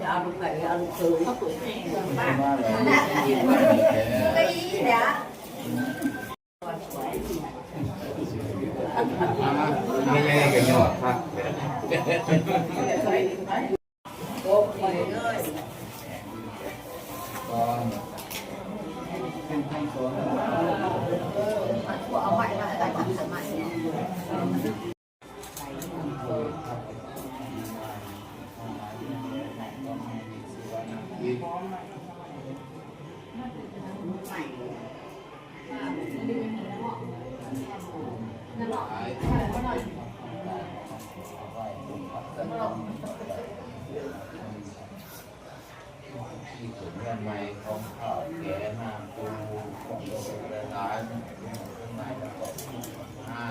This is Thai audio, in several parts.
จะเอาลูกไก่เอาลูกเขยเขาตุ๋นเองมาแล้ว cái ý đã ไม่ใช่กันยอดครับ ที่ถึงเงินใหม่ของข้าแก่น้ำปูของโลกระดานเงินใหม่แล้วก็ห้า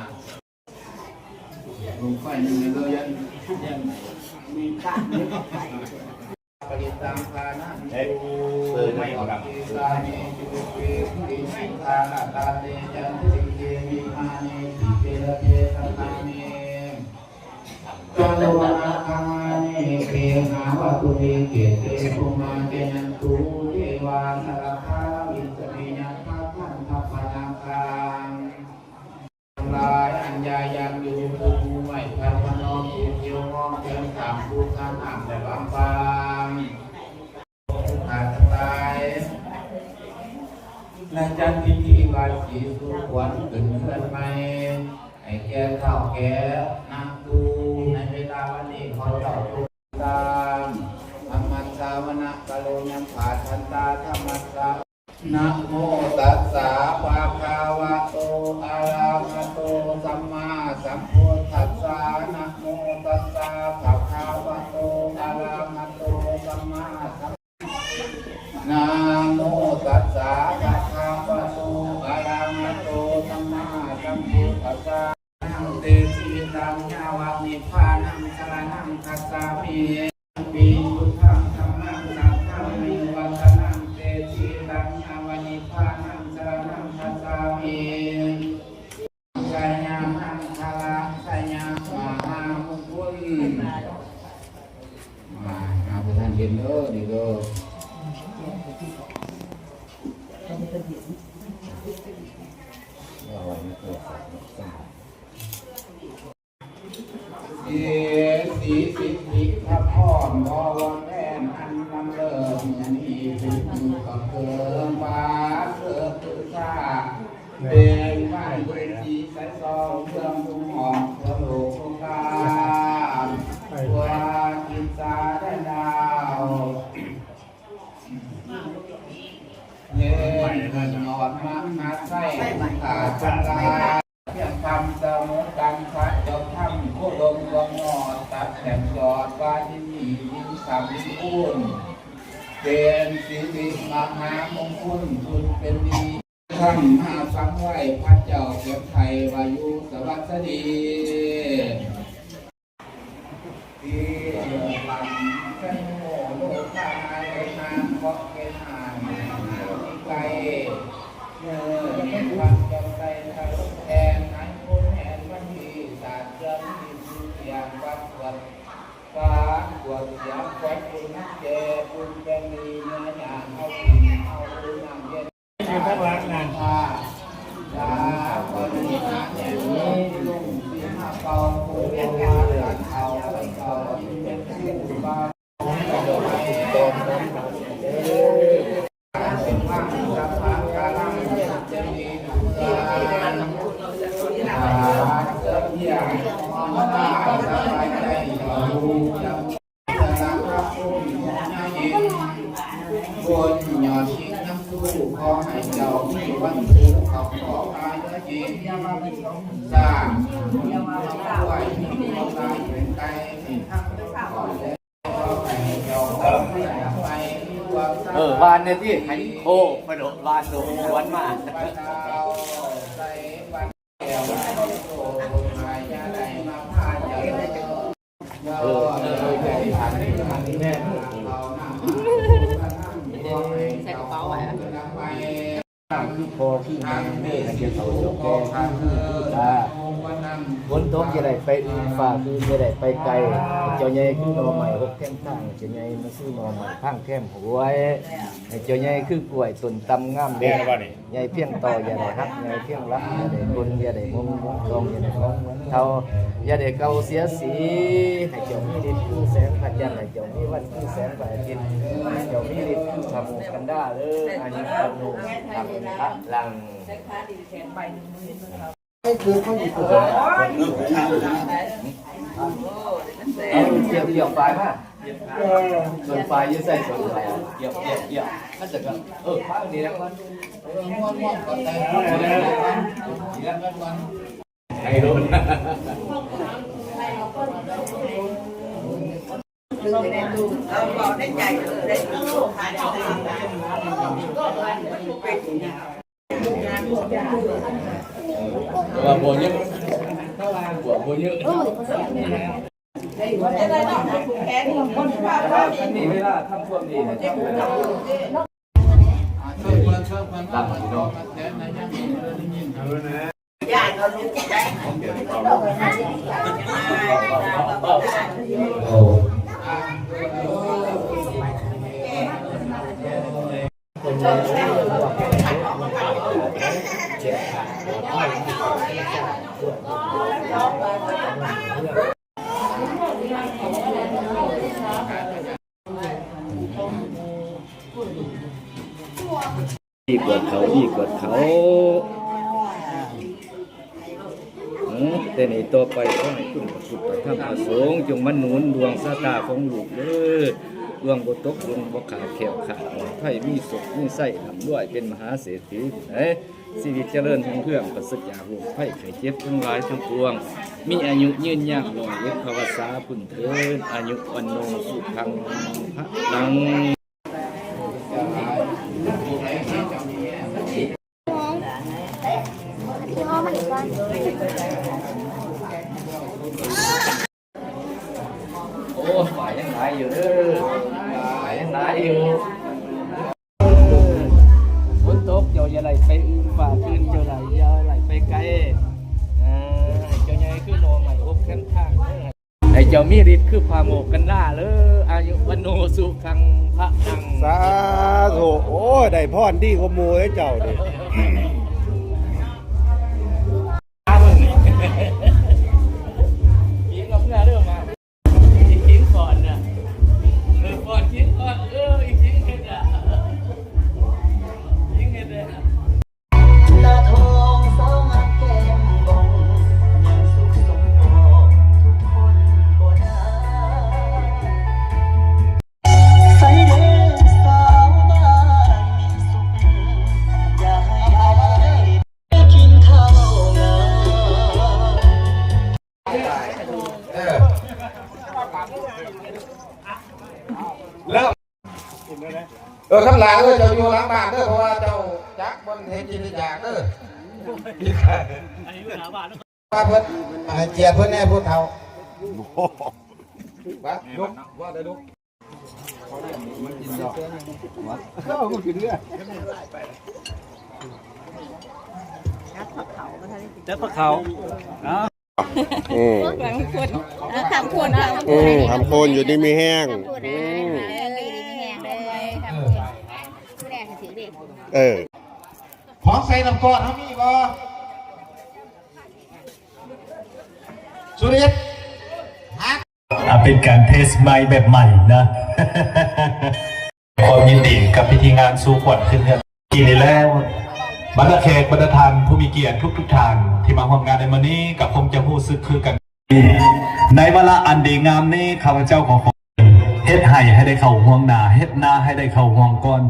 ลงไฟหนึ่งเลยยันยันมีกะเดี๋ยวก็ไปปริตังคานะปูเปิดไม่ออกครับตาเนจุเปติไม่ทานาตาเนจันติเกมิอาเนติเกระเกสังคาเนจันวนาคานิเกหาวะตุเมเกเตภุมา และจันทิธีบาสีสุขวัญขึ้นเพื่อนใหม่ให้แก่เท่าแก่นางตูในเวลาวันนี้ขอเจ้าทุตามธรรมัสาวนะกโลยังผาทันตาธรรมัสานะโมตัสสะภะคะวะโตอะระหะโตสัมมาสัมพุทธัสสะนะโมตัสสะภะคะวะโตอะระหะโตสัมมาสัมนะโมตัส เอสีสิทธิพระพรบวแม่นอันนำเลิศนอีเป็นก็เกินบาเกิดตุชาเป็นบ้านเป็นจีใส่ซองเครื่องทุกหอมเครื่องโลกกาตัวกินซาได้ดาวเย็นหอดมามาใส่ขาจันลาเพียงคำเสมอกันพร ตัดแผ่นยอดว่าที่นี่ยิ่งสามยิ่งอุ่นเป็นสิริมหามงคลคุณเป็นดีทำมาฟังไหวพระเจ้าเก็บไทยวายุสวัสดีที่หลำเป็นโมโลกาไอ้นางเพราะเป็นหานไกลเมื่อเห็นวันจำใจทะลุแทนนั้นคุณแห่งวันที่ศาสตร์เรื่องที่ ยังวัดวัดฟ้าปวดยามควันคุณนักเจคุณเป็นมีเนื้อหนาเอากินเอาคุณน้ำเย็นคือพระรักงาน ตาตาคนนี้นะเนี่ยนี้ลุงสีห้าเป่าผู้เรียนงานหลังเอาเป็นเป่าเป็นผู้บ้าตนนั้นการเป็นว่างสัพพะการังเย็นจะมีการอาเกิดอย่างมันได้สบายใจอยู่ยัง จะรับผู้มีเห็นนยอดชิงน้ำสู้ขอให้เจ้ามีวันสู้ขอบขออายเย็นสร้างไว้ที่เราได้เป็นไกลที่ทั้งขอและขอให้เจ้าไปว่าเออวานเนี่ยที่หันโคมาโดวานโดสวนมา งเมฆเกี่ยวกับโลกแก่ทางคือตา ฝนตกจะได้ไปอื่นฟ้าคือจะได้ไปไกลเจ้าใหญ่คือหนอใหม่หกแคมทางเจ้าใหญ่มาซื้อหนอใหม่ข้างแคมหัวยให้เจ้าใหญ่คือกล้วยต้นตำงามแดงใหญ่เพียงต่ออย่าได้ฮักใหญ่เพียงรักอย่าได้คนอย่าได้มุงมงตองอย่าได้มองเหมือนเท่าอย่าได้เกาเสียสีให้เจ้ามีฤทธิ์คือแสงพระจันทร์ให้เจ้ามีวันคือแสงพระอาทิตย์ให้เจ้ามีฤทธิ์คือทำกันได้เลยอันนี้พนุทำพระลังใช้ค้าดีแสนใบหนึ่งมือ เอาเกี่ยวเกี่ยวปลายมาส่วนปลายยืดใส่ส่วนปลายเกี่ยวเกี่ยวเกี่ยวถ้าจะก็เออพักดีแล้วมันม้วนม้วนก่อนแต่ม้วนก่อนทีละกันไอ้รุ่นเอาบอกได้ใจได้ตู้ขาได้ว่าโบเยอะว่าโบเยอะได้ดอกแค่นี้คนว่าว่าอันนี้เวลาทำพวกนี้นะจะเป็นช่วยเพื่อนช่วยเพื่อนว่ามั เขาดีกว่าเขาอืมแต่ในต่อไปขอให้คุณพระพุทธพระธรรมพระสงฆ์จงมันหนุนดวงชะตาของลูกเด้อดวงบ่ตกดวงบขาดแขวขาดปลอดภัยมีสุขมีไส้ทำด้วยเป็นมหาเศรษฐีเอ้ชีวิตเจริญรุ่งเรืองประเสริฐจากโรคภัยไข้เจ็บทั้งหลายทั้งปวง มีอายุยืนยาวหน่อยเย็บภาวสาพุ่นเถิดอายุวันโนสุขังพระลัง เจ้ามีฤทธิ์คือพาโมกกันหน้าเลยอายุวันโนสุขังพระนัง สาธุโอ้ยได้พรดีกว่าหมูให้เจ้าดิ เออข้างหลังเออเจ้าอยู่หลังบ้านเด้อเพราะว่าเจ้าจักบนเห็นจิตอยากเด้อว่าเพิ่นให้เกียรติเพิ่นแน่พูดเท่าว่าลุกว่าได้ลุกอืมทำคนทำอืมทำโคนอยู่นี่มีแห้งพูดอืนะมเออดีไม่แห้งเลยทำคนผู้แรกถือ เด็กเออ ของใส่น้ำก้อนเขามีบ่สุริยะฮะอะเป็นการเทสไมค์แบบใหม่นะความยินดีกับพิธีงานสู่ขวัญขึ้นเรือนกีนี้แล้วบรรดาแขกบรรดาทานผู้มีเกียรติทุกทุกๆท่านที่มาร่วมงานในวันนี้กับคงจะพูดซึกคือกัน ในเวลาอันดีงามนี้ข้าพเจ้าขอขอเฮ็ดให้ให้ได้เข้าห่วงหนาเฮ็ดหน้าให้ได้เข้าห่วงก้อน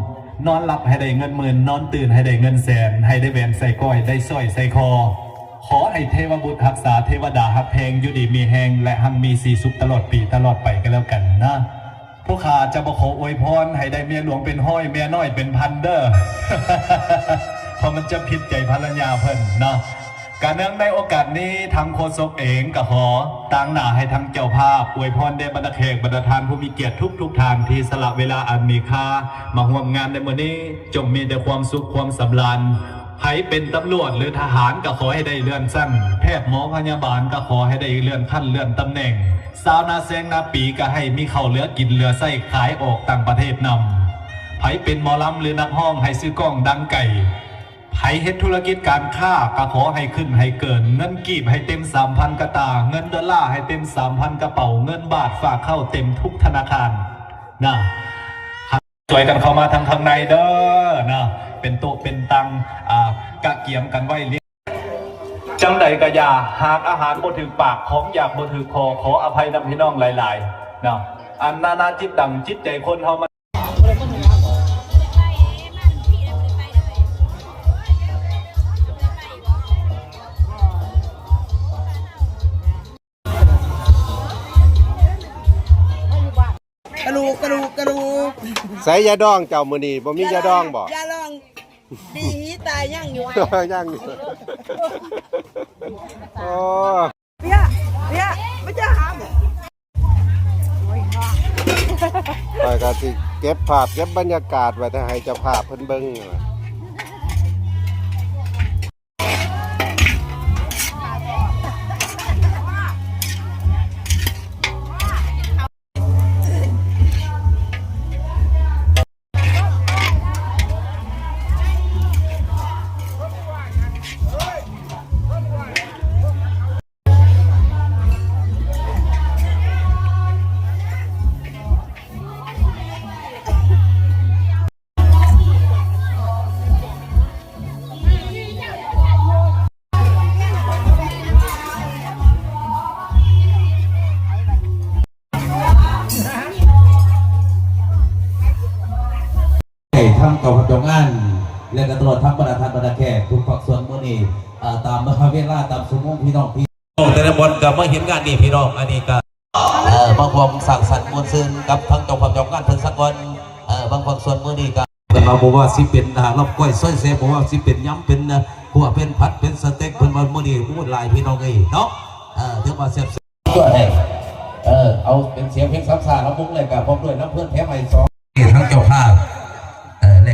นอนหลับให้ได้เงินหมื่นนอนตื่นให้ได้เงินแสน ให้ได้แหวนใส่ก้อยได้สร้อยใส่คอ ขอให้เทวบุตรรักษาเทวดาฮักเพลงอยู่ดีมีแหงและหังมีสีสุขตลอดปีตลอดไปกันแล้วกันนะพวกข้าจะบอขออวยพรให้ได้เมียหลวงเป็นห้อยเมียน้อยเป็นพันเด้อเพราะมันจะผิดใจภรรยาเพิ่นเนาะ การเนื่องในโอกาสนี้ทางโคศกเองก็ขอตั้งหน้าให้ทางเจ้าภาพอวยพรได้บรรดาแขกบรรดาทานผู้มีเกียรติทุกทุกทานที่สละเวลาอันมีค่า มาร่วมงานในวันนี้จงมีแต่ความสุขความสำราญใครเป็นตำรวจหรือทหารก็ขอให้ได้เลื่อนสั้นแพทย์หมอพยาบาลก็ขอให้ได้เลื่อนขั้นเลื่อนตำแหน่ง สาวนาแซงนาปีก็ให้มีเข้าเหลือกินเหลือไส้ขายออกต่างประเทศนำไผเป็นหมอลำหรือนักห้องให้ซื้อกล้องดังไก่ ไผเฮ็ดธุรกิจการค้าก็ขอให้ขึ้นให้เกิน เงินกีบให้เต็ม3,000กระตา เงินดอลลาร์ให้เต็ม3,000กระเป๋า เงินบาทฝากเข้าเต็มทุกธนาคารนะช่วยกันเข้ามาทางทางในเด้อนะเป็นโต๊ะเป็นตังอ่ากะเกียมกันไว้เลี้ยงจังใดกะยาหากอาหารบ่ถึงปากของอยากบ่ถึงคอขออภัยนำพี่น้องหลายๆนะอันนานาจิตดังจิตใจคนเฮามัน ใส่ยาดองเจ้ามื้อนี้บ่มียาดองบ่ ยาลองดีหีตายยังอยู่ไอ้ยังอยู่โอ้เปียเปียไม่จะหามข้อยก็สิเก็บภาพเก็บบรรยากาศไว้ถ้าให้เจ้าภาพเพิ่นเบิ่ง นั่นล่ะให้ทั้งกับพจงอันและก็ตลอดทั้งบรรดาท่านบรรดาแขกทุกภาคส่วนเมื่อนี้อ่ตามมหาเวลาตามสมมติพี่น้องพี่แต่ละบนกับมาเห็นงานนี่พี่น้องอันนี้ก็บางความสั่งสรรค์มวลซืนกับทั้งเจ้าภาพเจ้างานเพิ่นสักวันบางภาคส่วนเมื่อนี้ก็กันมาบอกว่าสิเป็นอาหารรอบก้อยซอยเซบอกว่าสิเป็นย้ำเป็นนะหัวเป็นพัดเป็นสเต็กเพิ่นว่าเมื่อนี้พูดลายพี่น้องเอ้ยเนาะเออถือว่าแซ่บตัวให้เออเอาเป็นเสียงเพลงสามสากแล้วมุ้งเลยกับพร้อมด้วยน้ำเพื่อนแถมใหม่สองทั้งเจ้าภาพ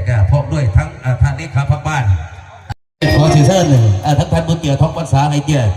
ก็พร้อมด้วยทั้งอ่าท่านเลขาพักบ้าน ขอสื่อเส้นหนึ่งทั้งท่านบุญเกียรติท้องพรรษาในเกียรติ